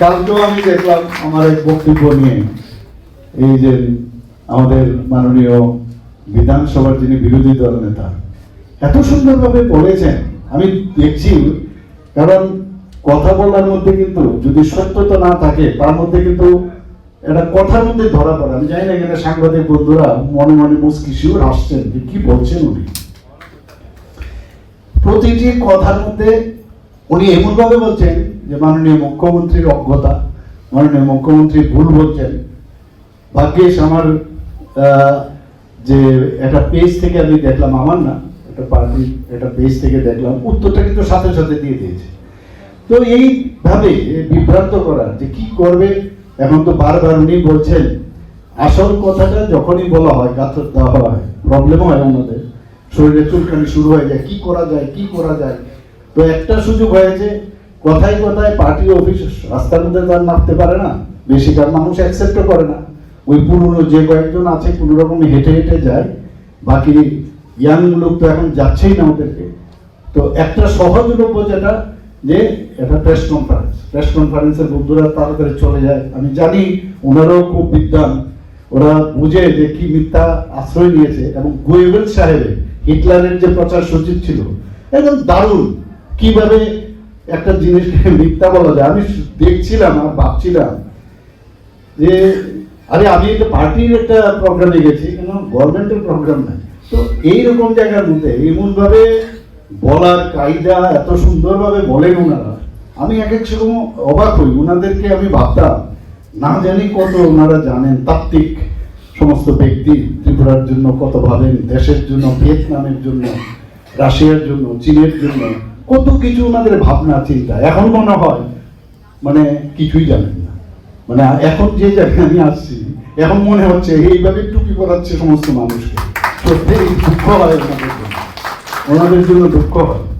কালকেও আমি দেখলাম আমার এক বক্তব্য নিয়ে, এই যে আমাদের মাননীয় বিধানসভার যিনি বিরোধী দল নেতা, এত সুন্দরভাবে বলেছেন। আমি দেখছি, কারণ কথা বলার মধ্যে কিন্তু যদি সত্যতা না থাকে, তার মধ্যে কিন্তু এটা কথার মধ্যে ধরা পড়ে। আমি জানি না এখানে সাংবাদিক বন্ধুরা মনে মনে মুসকি শিওর আসছেন কি বলছেন উনি। প্রতিটি কথার মধ্যে উনি এমনভাবে বলছেন যে মাননীয় মুখ্যমন্ত্রীর অজ্ঞতা, মাননীয় মুখ্যমন্ত্রী ভুল বলছেন। ভাগ্যিস আমার যে একটা পেজ থেকে আমি দেখলাম, আমার না, একটা পার্টি একটা পেজ থেকে দেখলাম, উত্তরটা কিন্তু সাথে সাথে দিয়ে দিয়েছে। তো এইভাবে বিভ্রান্ত করার যে কি করবে এখন তো বারবার উনি বলছেন, আসল কথাটা যখনই বলা হয় গাথর দেওয়া হয় প্রবলেম হয় আমাদের। শরীরে চুলকানি শুরু হয়ে যায়, কি করা যায়, কি করা যায়? তো একটা সুযোগ হয়েছে, কথায় কথায় পার্টি অফিস রাস্তার মধ্যে তার নামতে পারে না। বেশিরভাগ মানুষ অ্যাকসেপ্টও করে না। ওই পুরনো যে কয়েকজন আছে, কোনো রকম হেঁটে হেঁটে যায়। বাকি ইয়াং লোক তো এখন যাচ্ছেই না ওদেরকে। তো একটা সহজলভ্য যেটা, যে এটা প্রেস কনফারেন্স প্রেস কনফারেন্সের বন্ধুরা তাড়াতাড়ি চলে যায়। আমি জানি ওনারাও খুব বিদ্যান ওরা বুঝে যে কি মিথ্যা আশ্রয় নিয়েছে এবং গোয়েবেল সাহেবের, হিটলারের যে প্রচার সচিব ছিল, একদম দারুণ। কীভাবে একটা জিনিসকে মিথ্যা বলা যায়? আমি দেখছিলাম আর ভাবছিলাম যে, আরে আমি একটা পার্টির একটা প্রোগ্রামে গেছি কেন গভর্নমেন্টের প্রোগ্রাম নাই তো এইরকম জায়গার মধ্যে এমনভাবে বলার কায়দা এত সুন্দরভাবে বলেন ওনারা, আমি এক এক সময় অবাক হই। ওনাদেরকে আমি ভাবতাম, না জানি কত ওনারা জানেন তাত্ত্বিক সমস্ত ব্যক্তি, ত্রিপুরার জন্য কত ভাবেন, দেশের জন্য, ভিয়েতনামের জন্য, রাশিয়ার জন্য, চীনের জন্য। কত কিছু ওনাদের ভাবনা, চিন্তা। এখন মনে হয় মানে কিছুই জানেন না। মানে এখন যে জায়গায় আমি আসছি, এখন মনে হচ্ছে এইভাবে টুপি পড়াচ্ছে সমস্ত মানুষকে। সত্যি দুঃখ হয় ওনাদের জন্য। ওনাদের জন্য দুঃখ হয়।